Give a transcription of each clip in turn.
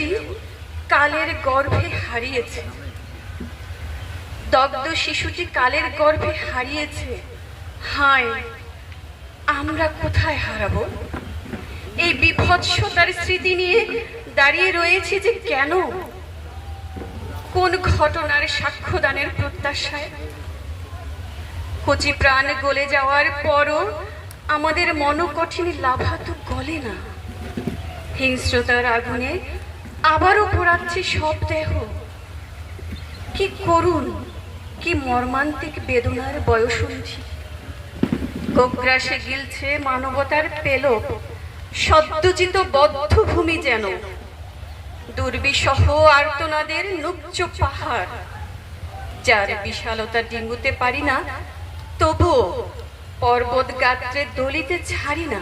শিশুটি কালের গর্ভে হারিয়েছে। দগ্ধ শিশুটি কালের গর্ভে হারিয়েছে। হায়, আমরা কোথায় হারাবো? এই বিভৎসতার স্মৃতি নিয়ে দাঁড়িয়ে রয়েছে যে কেন? কোন ঘটনার সাক্ষ্যদানের প্রত্যাশায়? কচি প্রাণ গলে যাওয়ার পরও আমাদের মনোকঠিন লাভা তো গলে না। হিংস্রতার আগুনে আবারও পোড়াচ্ছে সব দেহ। কি করুন কি মর্মান্তিক বেদনার বয়সন্ধি। গোগ্রাসে গিলছে মানবতার পেলক সদ্যচিত বদ্ধভূমি যেন। দুর্বিসহ আর্তনাদের নুচ্চ পাহাড়, যার বিশালতা ডিঙ্গুতে পারি না, তবুও পর্বত গাত্রে দলিতে ছাড়ি না।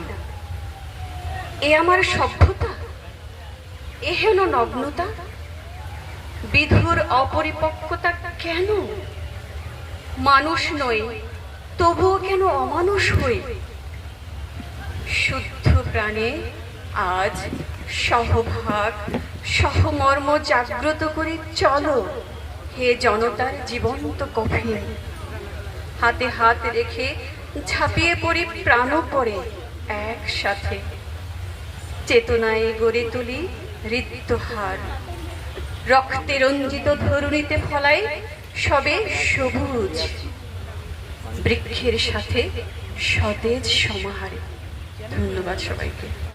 এ আমার সভ্যতা? এ হেন নগ্নতা? বিধুর অপরিপক্কতা কেন? মানুষ নই তবুও কেন অমানুষ হই? শুদ্ধ প্রাণে আজ সহভাগ, সহমর্ম জাগ্রত করে চলো হে জনতার জীবন্ত কফিন। হাতে হাত রেখে ঝাঁপিয়ে পড়ি প্রাণ পড়ে একসাথে। চেতনায় গড়ে তুলি হৃত্যহার রক্তে রঞ্জিত ধরুণীতে ফলাই সবে সবুজ। বৃক্ষের সাথে সতেজ সমাহারে। ধন্যবাদ সবাইকে।